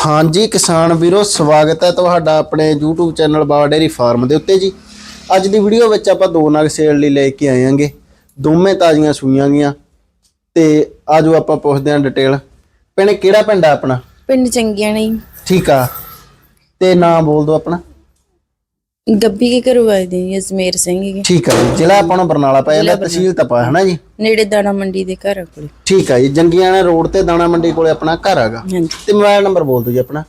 ਹਾਂਜੀ ਕਿਸਾਨ ਵੀਰੋ ਸਵਾਗਤ ਹੈ ਤੁਹਾਡਾ ਆਪਣੇ YouTube channel Bawa dairy farm ਦੇ ਉੱਤੇ ਜੀ। ਅੱਜ ਦੀ ਵੀਡੀਓ ਵਿੱਚ ਆਪਾਂ ਦੋ ਨਗ ਸੇਲ ਲਈ ਲੈ ਕੇ ਆਏ ਆਂਗੇ ਦੋਵੇਂ ਤਾਜ਼ੀਆਂ ਸੂਈਆਂ ਗੀਆਂ ਤੇ ਆਜੋ ਆਪਾਂ ਪੁੱਛਦੇ ਆਂ ਡਿਟੇਲ ਭੈਣੇ ਕਿਹੜਾ ਪਿੰਡ ਆ ਆਪਣਾ? ਪਿੰਡ ਚੰਗੀਆਂ ਨਹੀਂ ਠੀਕ ਆ। ਤੇ ਨਾਂ ਬੋਲ ਦਿਓ ਆਪਣਾ। ਗੱਬੀ ਕੇ ਕਰਵਾਏ ਦੇ ਜੀ ਅਜਮੇਰ ਸਿੰਘ ਜੀ ਠੀਕ ਆ ਜੀ ਜ਼ਿਲ੍ਹਾ ਆਪਾਂ ਨੂੰ ਬਰਨਾਲਾ ਪੈ ਜਾਂਦਾ ਤਹਿਸੀਲ ਤਪਾ ਹੈ ਨਾ ਜੀ? ਨੇੜੇ ਦਾਣਾ ਮੰਡੀ ਦੇ ਘਰ ਕੋਲ। ਠੀਕ ਆ ਜੀ ਜੰਗੀਆਣਾ ਰੋਡ ਤੇ ਦਾਣਾ ਮੰਡੀ ਕੋਲੇ ਆਪਣਾ ਘਰ ਹੈਗਾ ਹਾਂਜੀ। ਤੇ ਮੋਬਾਈਲ ਨੰਬਰ ਬੋਲ ਦਿਓ ਜੀ ਆਪਣਾ।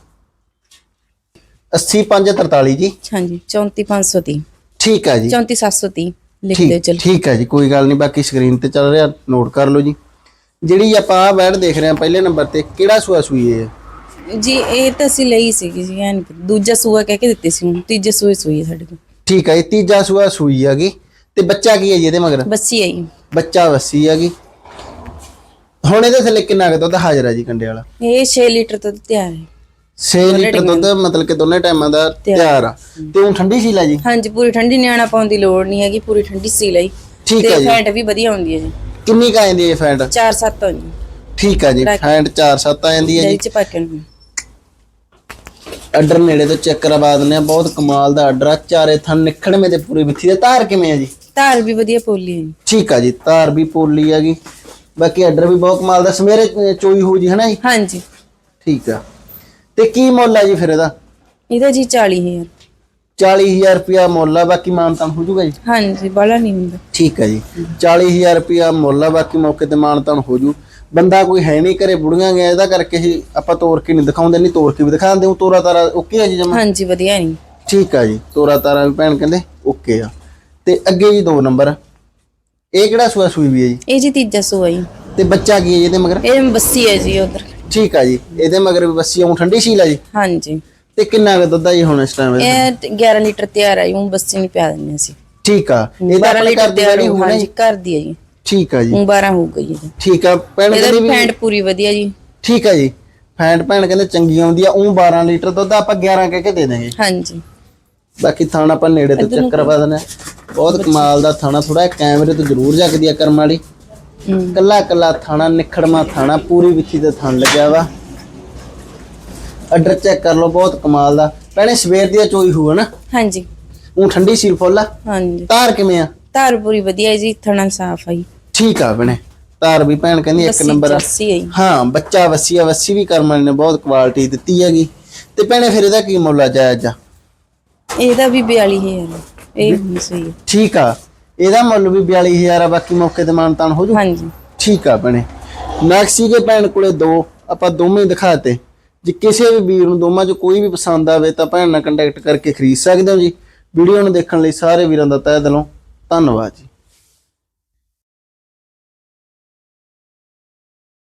80543 ਜੀ। ਹਾਂਜੀ 34530 ਠੀਕ ਆ ਜੀ। 34730 ਲਿਖ ਦਿਓ ਠੀਕ ਚਲ। ਠੀਕ ਹੈ ਜੀ ਕੋਈ ਗੱਲ ਨਹੀਂ ਬਾਕੀ ਸਕਰੀਨ ਤੇ ਚੱਲ ਰਿਹਾ ਨੋਟ ਕਰ ਲਓ ਜੀ। ਜਿਹੜੀ ਆਪਾਂ ਆ ਬੈਡ ਦੇਖ ਰਹੇ ਹਾਂ ਪਹਿਲੇ ਨੰਬਰ ਤੇ ਕਿਹੜਾ ਸੂਆ ਸੂਈ ਹੈ ਜੀ ਇਹ ਤਾਂ ਅਸੀਂ ਲਈ ਸੀਗੀ ਜੀ ਐਨ ਦੂਜਾ ਸੂਆ ਕਹਿ ਕੇ ਦਿੱਤੇ ਸੀ ਹੁਣ ਤੀਜੇ ਸੂਏ ਸੂਈ ਹੈ ਸਾਡੇ ਕੋਲ। ਠੀਕ ਹੈ ਤੀਜਾ ਸੂਆ ਸੂਈ ਹੈਗੀ। ਤੇ ਬੱਚਾ ਕੀ ਹੈ ਜੀ ਇਹਦੇ ਮਗਰ? ਬੱਸੀ ਆਈ ਬੱਚਾ ਵੱਸੀ ਹੈਗੀ। ਹੁਣ ਇਹਦੇ ਥੱਲੇ ਕਿੰਨਾ ਕੁ ਦੁੱਧ ਹਾਜ਼ਰ ਹੈ ਜੀ ਕੰਡੇ ਵਾਲਾ? ਇਹ 6 ਲੀਟਰ ਤੋਂ ਤਿਆਰ ਹੈ। 6 ਲੀਟਰ ਦੁੱਧ ਮਤਲਬ ਕਿ ਦੋਨੇ ਟਾਈਮਾਂ ਦਾ ਤਿਆਰ। ਆ। ਤੇ ਉਹ ਠੰਡੀ ਸੀ ਲੈ ਜੀ? ਹਾਂਜੀ ਪੂਰੀ ਠੰਡੀ ਨਿਆਣਾ ਪਾਉਣ ਦੀ ਲੋੜ ਨਹੀਂ ਹੈਗੀ ਪੂਰੀ ਠੰਡੀ ਸੀ ਲਈ। ਠੀਕ ਹੈ ਤੇ ਜੀ। ਫੈਂਟ ਵੀ ਵਧੀਆ ਹੁੰਦੀ ਹੈ ਜੀ। ਕਿੰਨੀ ਕ ਆਂਦੀ ਹੈ ਫੈਂਟ? 4-7 ਹੁੰਦੀ ਠੀਕ ਹੈ ਜੀ ਫੈਂਟ 4-7 ਆ ਜਾਂਦੀ ਹੈ ਜੀ। ਚ ਪਾਕਣ ਆਰਡਰ ਨੇੜੇ ਤੋਂ ਚੈੱਕ ਕਰਵਾ ਦਿੰਦੇ ਆ ਬਹੁਤ ਕਮਾਲ ਦਾ ਆਰਡਰ ਆ। ਚਾਰੇ ਥਣ ਨਿਖੜਵੇਂ ਤੇ ਪੂਰੀ ਮਿੱਠੀ ਦੇ। ਧਾਰ ਕਿਵੇਂ ਆ ਜੀ? ਧਾਰ ਵੀ ਵਧੀਆ ਪੋਲੀ ਹੈ ਜੀ। ਠੀਕ ਆ ਜੀ ਧਾਰ ਵੀ ਪੋਲੀ ਹੈਗੀ ਬਾਕੀ ਆਰਡਰ ਵੀ ਬਹੁਤ ਕਮਾਲ ਦਾ। ਸਵੇਰੇ ਚੋਈ ਹੋ ਜੀ ਹਨਾ ਜੀ? ਹਾਂਜੀ। ਠੀਕ ਆ। ਤੇ ਕੀ ਮੁੱਲ ਆ ਜੀ ਫਿਰ ਇਹਦਾ? ਇਹਦਾ ਜੀ 40000 40000 ਰੁਪਿਆ ਮੁੱਲ ਆ। ਬਾਕੀ ਮਾਨਤਾਨ ਹੋ ਜੂਗਾ ਜੀ? ਹਾਂਜੀ ਬਾਲਾ ਨਹੀਂ ਹੁੰਦਾ। ਠੀਕ ਆ ਜੀ। 40000 ਰੁਪਿਆ ਮੁੱਲ ਆ। ਬਾਕੀ ਮੌਕੇ ਤੇ ਮਾਨਤਾਨ ਹੋ ਜੂ। ਬੰਦਾ ਕੋਈ ਹੈ ਨਹੀਂ ਘਰੇ ਬੁੜੀਆਂ ਗਿਆ ਇਹਦਾ ਕਰਕੇ ਹੀ ਆਪਾਂ ਤੋੜ ਕੇ ਨਹੀਂ ਦਿਖਾਉਂਦੇ ਨਹੀਂ ਤੋੜ ਕੇ ਵੀ ਦਿਖਾਉਂਦੇ ਉਹ ਤੋਰਾ ਤਾਰਾ ਓਕੇ ਆ ਜੀ ਜਮਾ? ਹਾਂਜੀ ਵਧੀਆ ਨਹੀਂ ਠੀਕ ਆ ਜੀ ਤੋਰਾ ਤਾਰਾ ਵੀ ਭੈਣ ਕਹਿੰਦੇ ਓਕੇ ਆ। ਤੇ ਅੱਗੇ ਜੀ ਦੋ ਨੰਬਰ ਇਹ ਕਿਹੜਾ ਸੂਆ ਸੂਈ ਵੀ ਹੈ ਜੀ? ਇਹ ਜੀ ਤੀਜਾ ਸੂਆ ਜੀ। ਤੇ ਬੱਚਾ ਕੀ ਹੈ ਜੀ ਇਹਦੇ ਮਗਰ? ਇਹ ਬੱਸੀ ਹੈ ਜੀ ਉਧਰ। ਠੀਕ ਆ ਜੀ ਇਹਦੇ ਮਗਰ ਵੀ ਬੱਸੀ ਆਉਂ ਠੰਡੀ ਆ ਜੀ? ਹਾਂਜੀ। ਤੇ ਕਿੰਨਾ ਕੁ ਦੁੱਧ ਆ ਜੀ ਹੁਣ ਇਸ ਟਾਈਮ ਇਹ ਟ- 11 ਲੀਟਰ ਤਿਆਰ ਆਈ ਉਹ ਬੱਸੀ ਨਹੀਂ ਪਿਆ ਦਿੰਦੇ ਅਸੀਂ। ਠੀਕ ਆ ਇਹ ਤਾਂ 12 ਆਪਣੇ ਲੀਟਰ ਤਿਆਰ ਹੋਣਾ ਜੀ? ਘਰ ਦੀ ਹੈ ਜੀ। ਠੀਕ ਆ ਜੀ। ਉਹ 12 ਹੋ ਗਈ ਜੀ। ਠੀਕ ਆ ਭੈਣ ਇਹਦਾ ਕਹਿੰਦੇ ਵੀ ਫੈਂਟ ਪੂਰੀ ਵਧੀਆ ਜੀ। ਠੀਕ ਆ ਜੀ। ਫੈਂਟ ਭੈਣ ਕਹਿੰਦੇ ਚੰਗੀ ਆਉਂਦੀ ਆ ਉਹ 12 ਲੀਟਰ ਦੁੱਧ ਆਪਾਂ 11 ਕਹਿ ਕੇ ਦੇ ਦਾਂਗੇ ਹਾਂਜੀ। ਬਾਕੀ ਥਾਣਾ ਆਪਾਂ ਨੇੜੇ ਤੋਂ ਚੱਕਰ ਕਰਵਾ ਦੇਣਾ ਬਹੁਤ ਕਮਾਲ ਦਾ ਥਾਣਾ ਥੋੜਾ ਕੈਮਰੇ ਤੋਂ ਜ਼ਰੂਰ ਜਗਦੀ ਆ ਕਰਮ ਵਾਲੀ। ਹੂੰ। ਕੱਲਾ ਕੱਲਾ ਥਾਣਾ ਨਿਖੜਮਾ ਥਾਣਾ ਪੂਰੀ ਵਿੱਚੀ ਤੇ ਥਣ ਲੱਗਿਆ ਵਾ। ਆਰਡਰ ਚੈੱਕ ਕਰ ਲਓ ਬਹੁਤ ਕਮਾਲ ਦਾ। ਭੈਣੇ ਸਵੇਰ ਦੀ ਆ ਚੋਈ ਹੋਊ ਨਾ ਹਾਂਜੀ। ਉਹ ਠੰਡੀ ਸੀਲ ਫੁੱਲ ਆ। ਹਾਂਜੀ। ਤਾਰ ਕਿਵੇਂ ਆ? ਧਾਰ ਪੂਰੀ ਵਧੀਆ ਜੀ ਥਣਾ ਸਾਫ਼ ਆਈ ਠੀਕ ਆ ਭੈਣੇ। ਤਾਰ ਵੀ ਭੈਣ ਕਹਿੰਦੀ ਇੱਕ ਨੰਬਰ ਆਈ ਹਾਂ ਬੱਚਾ ਵੱਸੀ ਆ ਵੱਸੀ ਵੀ ਕਰਮ ਵਾਲੀ ਨੇ ਬਹੁਤ ਕੁਆਲਿਟੀ ਦਿੱਤੀ ਹੈਗੀ। ਤੇ ਭੈਣੇ ਫਿਰ ਇਹਦਾ ਕੀ ਮੁੱਲ ਆ ਜਾਇਜ਼? ਆ ਇਹਦਾ ਵੀ 42000 ਇਹ ਸਹੀ ਹੈ ਠੀਕ ਆ। ਇਹਦਾ ਮੁੱਲ ਵੀ 42000 ਆ ਬਾਕੀ ਮੌਕੇ ਤੇ ਮਾਨਤਾਨ ਹੋ ਜੂ? ਹਾਂਜੀ। ਠੀਕ ਆ ਭੈਣੇ। ਨੈਕਸੀ ਦੇ ਭੈਣ ਕੋਲੇ ਦੋ ਆਪਾਂ ਦੋਵੇਂ ਦਿਖਾਤੇ। ਜੇ ਕਿਸੇ ਵੀ ਵੀਰ ਨੂੰ ਦੋਵਾਂ ਚੋਂ ਕੋਈ ਵੀ ਪਸੰਦ ਆਵੇ ਤਾਂ ਭੈਣ ਨਾਲ ਕੰਟੈਕਟ ਕਰਕੇ ਖਰੀਦ ਸਕਦੇ ਹੋ ਜੀ। ਵੀਡੀਓ ਨੂੰ ਦੇਖਣ ਲਈ ਸਾਰੇ ਵੀਰਾਂ ਦਾ ਤਹਿ ਦਿਲੋਂ ਧੰਨਵਾਦ ਜੀ।